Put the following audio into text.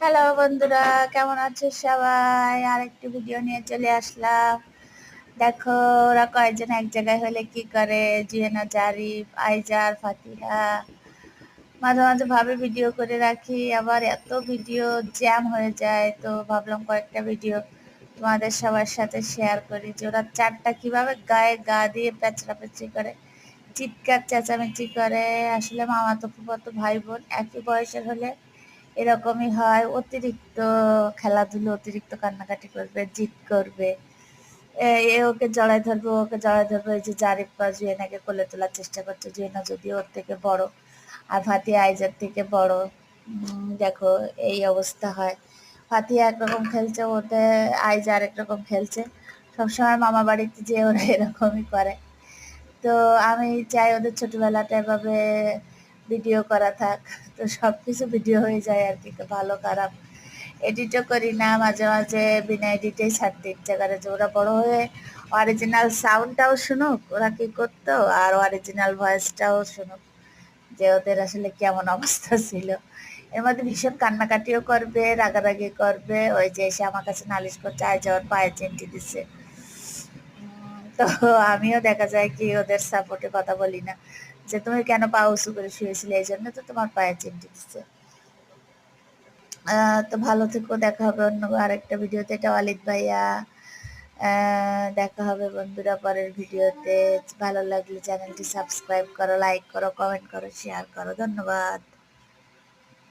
Hello বন্ধুরা, কেমন আছো সবাই? আর একটি ভিডিও নিয়ে চলে আসলাম। দেখো, ওরা কয়েকজন এক জায়গায় হলে কি করে? জিয়ানা, জারিফ, আইজার, ফাতিহা। মাঝে মাঝে ভাবে ভিডিও করে রাখি, আবার এত ভিডিও জ্যাম হয়ে যায়। তো ভাবলাম কয়েকটা ভিডিও তোমাদের সবার সাথে শেয়ার করি, যে ওরা চারটা কীভাবে গায়ে গা দিয়ে পেঁচড়ি করে, চিৎকার, চেঁচামেচি করে। আসলে মামা তো ফুফাতো ভাই, বোন একই বয়সের হলে এরকমই হয়, অতিরিক্ত খেলাধুলো, অতিরিক্ত কান্নাকাটি করবে, জিদ করবে। এ ওকে জড়াই ধরবে, ওকে জড়াই ধরবে, এই যে জারিফ পা জুয়েনাকে কোলে তোলার চেষ্টা করছে। জুয়েনা যদি ওর থেকে বড় আর ফাতি আইজার থেকে বড় দেখো এই অবস্থা হয়। ফাতি একরকম খেলছে, ওতে আইজা আরেক রকম খেলছে। সবসময় মামা বাড়িতে যে ওরা এরকমই করে। তো আমি চাই ওদের ছোটবেলাটা এভাবে ভিডিও করা থাক। তো সব কিছু ভিডিও হয়ে যায় আর কি, ভালো খারাপ। এডিটও করি না, মাঝে মাঝে বিনা এডিটেই ছাড়তে ইচ্ছে করে। যে ওরা বড় হয়ে অরিজিনাল সাউন্ডটাও শুনুক, ওরা কি করতো? আর অরিজিনাল ভয়েসটাও শুনুক। যে ওদের আসলে কেমন অবস্থা ছিল। এর মধ্যে ভীষণ কান্নাকাটিও করবে, রাগারাগি করবে। ওই যে এসে আমার কাছে নালিশ করছে, আয় যাওয়ার পায়ে চিনটি দিচ্ছে। তো আমিও দেখা যায় কি ওদের সাপোর্টে কথা বলি না। যে তুমি কেন পা উঁচু করে শুয়েছিলে? এই জন্য তো তোমার পায়ে চিমটি দিচ্ছে। তো ভালো থেকো, দেখা হবে অন্য আরেকটা ভিডিওতে। এটা অলিদ ভাইয়া। দেখা হবে বন্ধুরা পরের ভিডিওতে। ভালো লাগলে চ্যানেলটি সাবস্ক্রাইব করো লাইক করো কমেন্ট করো শেয়ার করো। ধন্যবাদ।